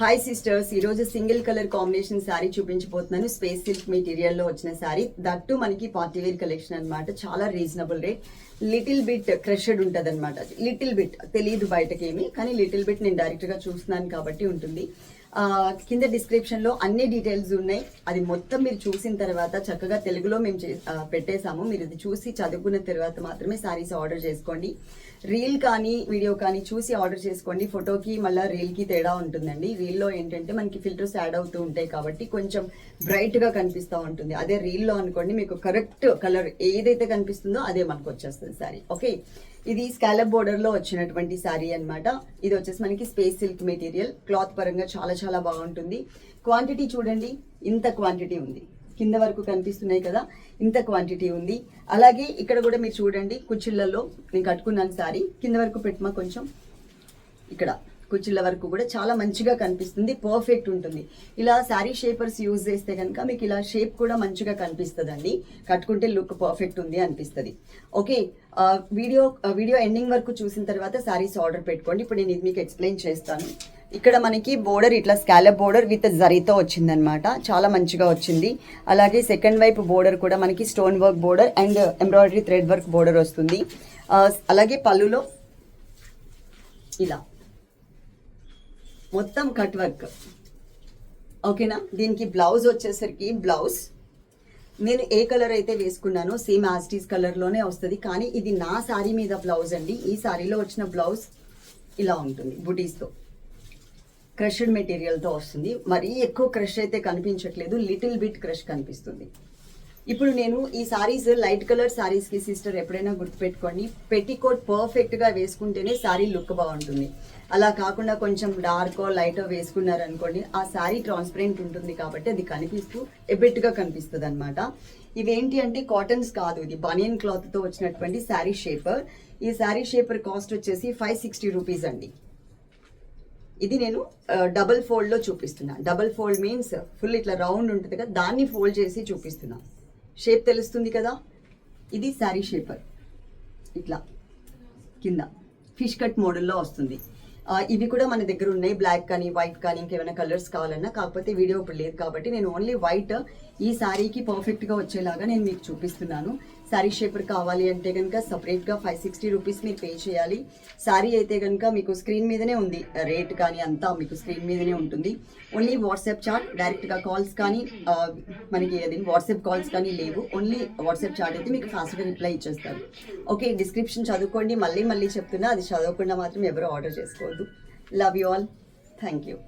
Hi sisters ఈరోజు single colour combination sari చూపించబోతున్నాను. Space silk మెటీరియల్లో వచ్చిన శారీ. దట్టు మనకి పార్టీ వేర్ కలెక్షన్ అనమాట చాలా reasonable rate little bit crushed ఉంటుంది అనమాట లిటిల్ బిట్ తెలియదు బయటకేమి. కానీ లిటిల్ బిట్ నేను డైరెక్ట్గా చూస్తున్నాను కాబట్టి ఉంటుంది. కింద డిస్క్రిప్షన్లో అన్ని డీటెయిల్స్ ఉన్నాయి. అది మొత్తం మీరు చూసిన తర్వాత చక్కగా తెలుగులో మేము పెట్టేశాము. మీరు ఇది చూసి చదువుకున్న తర్వాత మాత్రమే శారీస్ ఆర్డర్ చేసుకోండి. రీల్ కానీ వీడియో కానీ చూసి ఆర్డర్ చేసుకోండి. ఫోటోకి మళ్ళీ రీల్కి తేడా ఉంటుందండి. రీల్లో ఏంటంటే మనకి ఫిల్టర్స్ యాడ్ అవుతూ ఉంటాయి కాబట్టి కొంచెం బ్రైట్గా కనిపిస్తూ ఉంటుంది. అదే రీల్లో అనుకోండి మీకు కరెక్ట్ కలర్ ఏదైతే కనిపిస్తుందో అదే మనకు వచ్చేస్తుంది సారీ. ఓకే? ఇది స్కాలప్ బోర్డర్లో వచ్చినటువంటి శారీ అన్నమాట. ఇది వచ్చేసి మనకి స్పేస్ సిల్క్ మెటీరియల్ క్లాత్ పరంగా చాలా చాలా బాగుంటుంది. క్వాంటిటీ చూడండి. ఇంత క్వాంటిటీ ఉంది. కింద వరకు కనిపిస్తున్నాయి కదా. ఇంత క్వాంటిటీ ఉంది. అలాగే ఇక్కడ కూడా మీరు చూడండి కుచ్చిళ్ళల్లో నేను కట్టుకున్నాను శారీ కింద వరకు పెట్టమా కొంచెం? ఇక్కడ. కుచ్చిళ్ళ వరకు కూడా చాలా మంచిగా కనిపిస్తుంది పర్ఫెక్ట్ ఉంటుంది. ఇలా శారీ షేపర్స్ యూజ్ చేస్తే కనుక మీకు ఇలా షేప్ కూడా మంచిగా కనిపిస్తుందండి. కట్టుకుంటే లుక్ పర్ఫెక్ట్ ఉంది అనిపిస్తుంది. ఓకే వీడియో వీడియో ఎండింగ్ వరకు చూసిన తర్వాత శారీస్ ఆర్డర్ పెట్టుకోండి. ఇప్పుడు నేను ఇది మీకు ఎక్స్ప్లెయిన్ చేస్తాను. ఇక్కడ మనకి బోర్డర్ ఇట్లా స్కాలప్ బోర్డర్ విత్ జరీతో వచ్చిందనమాట చాలా మంచిగా వచ్చింది. అలాగే సెకండ్ వైపు బోర్డర్ కూడా మనకి stone work border and embroidery thread work border వస్తుంది. అలాగే పళ్ళులో ఇలా. మొత్తం కట్ వర్క్. ఓకేనా? దీనికి బ్లౌజ్ వచ్చేసరికి బ్లౌజ్. నేను ఏ కలర్ అయితే వేసుకున్నానో సేమ్ యాస్టీస్ కలర్లోనే వస్తుంది. కానీ ఇది నా శారీ మీద బ్లౌజ్ అండి. ఈ శారీలో వచ్చిన బ్లౌజ్ ఇలా ఉంటుంది బుటీస్తో. క్రష్డ్ మెటీరియల్తో వస్తుంది. మరీ ఎక్కువ క్రష్ అయితే కనిపించట్లేదు. లిటిల్ బిట్ క్రష్ కనిపిస్తుంది. ఇప్పుడు నేను ఈ సారీస్ లైట్ కలర్ సారీస్కి సిస్టర్ ఎప్పుడైనా గుర్తుపెట్టుకోండి. పెట్టికోట్ పర్ఫెక్ట్గా వేసుకుంటేనే సారీ లుక్ బాగుంటుంది. అలా కాకుండా కొంచెం డార్క్ లైట్ వేసుకున్నారు అనుకోండి ఆ సారీ ట్రాన్స్పరెంట్ ఉంటుంది కాబట్టి అది కనిపిస్తూ ఎబెట్గా కనిపిస్తుంది అనమాట ఇవేంటి అంటే కాటన్స్ కాదు ఇది బనియన్ క్లాత్తో వచ్చినటువంటి శారీ షేపర్ ఈ శారీ షేపర్ కాస్ట్ వచ్చేసి ఫైవ్ సిక్స్టీ రూపీస్ అండి. ఇది నేను డబల్ ఫోల్డ్లో చూపిస్తున్నా. డబల్ ఫోల్డ్ మీన్స్ ఫుల్ ఇట్లా రౌండ్ ఉంటుంది కదా దాన్ని ఫోల్డ్ చేసి చూపిస్తున్నాను షేప్ తెలుస్తుంది కదా? ఇది శారీ షేపర్ ఇట్లా. కింద. ఫిష్ కట్ మోడల్లో వస్తుంది. ఇవి కూడా మన దగ్గర ఉన్నాయి. బ్లాక్ కానీ వైట్ కానీ ఇంకేమైనా కలర్స్ కావాలన్నా. కాకపోతే వీడియో ఇప్పుడు లేదు కాబట్టి నేను ఓన్లీ వైట్ ఈ శారీకి పర్ఫెక్ట్గా వచ్చేలాగా నేను మీకు చూపిస్తున్నాను. శారీ షేపర్ కావాలి అంటే కనుక సపరేట్గా ఫైవ్ సిక్స్టీ రూపీస్ మీరు పే చేయాలి. శారీ అయితే కనుక మీకు స్క్రీన్ మీదనే ఉంది. రేట్ కానీ అంతా మీకు స్క్రీన్ మీదనే ఉంటుంది. ఓన్లీ వాట్సాప్ చాట్ డైరెక్ట్గా కాల్స్ కానీ మనకి అది వాట్సాప్ కాల్స్ కానీ లేవు. ఓన్లీ వాట్సాప్ చాట్ అయితే మీకు ఫాస్ట్గా రిప్లై ఇచ్చేస్తారు. ఓకే డిస్క్రిప్షన్ చదువుకోండి. మళ్ళీ మళ్ళీ చెప్తున్నా అది చదవకుండా మాత్రం ఎవరు ఆర్డర్ చేసుకోవద్దు. Love you all thank you